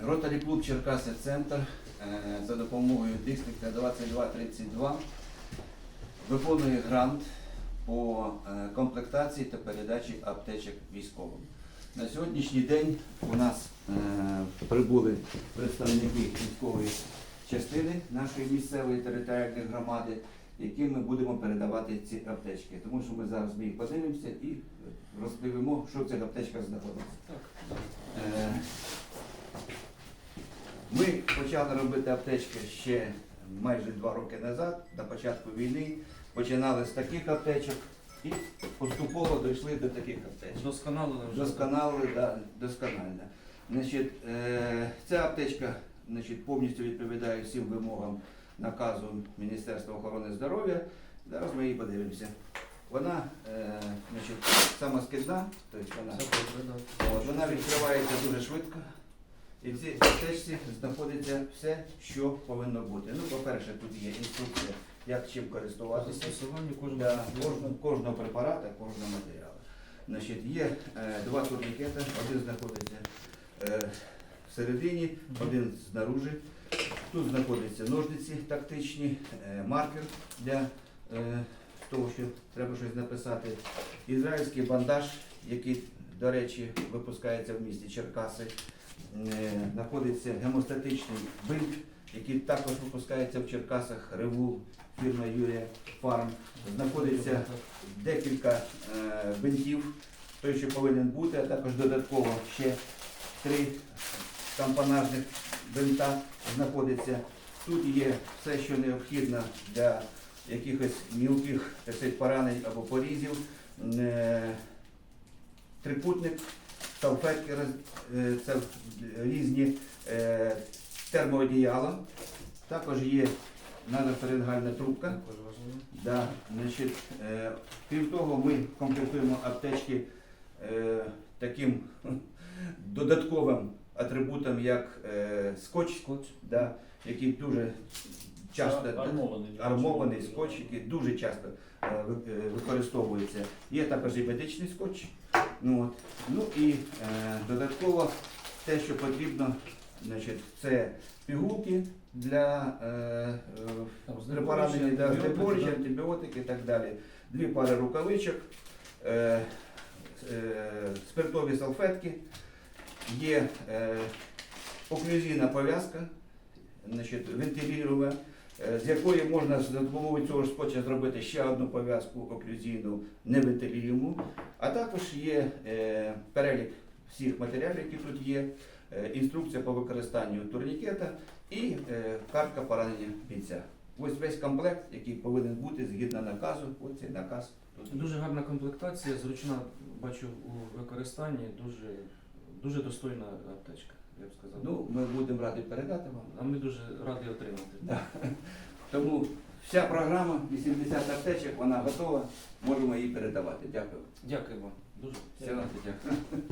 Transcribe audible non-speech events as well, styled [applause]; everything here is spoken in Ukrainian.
Ротарі клуб Черкаси Центр е, за допомогою диstrikta 2232 виконує грант по е, комплектації та передачі аптечок військовим. На сьогоднішній день у нас е, прибули представники військової частини нашої місцевої територіальної громади, яким ми будемо передавати ці аптечки. Тому що ми зараз ми їх подивимося і розповімо, що в цих аптечках знаходиться. Ми почали робити аптечки ще майже два роки назад, на початку війни. Починали з таких аптечок і поступово дійшли до таких аптечок. Досконало вже. Досконали, да, досконально. Значить, е, ця аптечка значить, повністю відповідає всім вимогам наказу Міністерства охорони здоров'я. Зараз ми її подивимося. Вона е, значить, самоскидна, тобто вона. От, вона відкривається дуже швидко. І в цій аптечці знаходиться все, що повинно бути. Ну, по-перше, тут є інструкція, як чим користуватися. Для кожного, кожного препарата, кожного матеріалу. Значить, є е, два турнікети, один знаходиться е, всередині, один знаружи. Тут знаходяться ножниці тактичні, е, маркер для е, того, що треба щось написати. Ізраїльський бандаж, який, до речі, випускається в місті Черкаси. Е, Знаходиться гемостатичний бинт, який також випускається в Черкасах, Ревул, фірма Юрія Фарм. Знаходиться декілька е, бинтів, той, що повинен бути, а також додатково ще три тампонажних бинта знаходиться. Тут є все, що необхідно для якихось мілких поранень або порізів. Е, Трикутник, салфетки е, це різні е, термоодіяла. Також є нанофарингальна трубка. Да, значить, е, крім того, ми комплектуємо аптечки е, таким [laughs] додатковим атрибутом, як е, скотч, Скотч. да, який дуже часто Армований. армований скотч, який дуже часто е, е, використовується. Є також і медичний скотч. Ну, от. ну і е, додатково те, що потрібно, значить, це пігулки для е, пораненні да, антибіотики, антибіотики і так далі. Дві пари рукавичок, е, е, спиртові салфетки, є е, оклюзійна пов'язка, вентилірова, з якої можна за допомогою цього ж скотча зробити ще одну пов'язку оклюзійну невентиліюму. А також є е, перелік всіх матеріалів, які тут є, е, інструкція по використанню турнікета і е, картка поранення бійця. Ось весь комплект, який повинен бути згідно наказу. Ось цей наказ. Дуже гарна комплектація, зручна, бачу у використанні, дуже, дуже достойна аптечка, я б сказав. Ну, ми будемо раді передати вам. а ми дуже раді отримати. Да. Тому вся програма 80 аптечок, вона готова, можемо її передавати. Дякую. Дякую вам. Дуже. Все, дякую.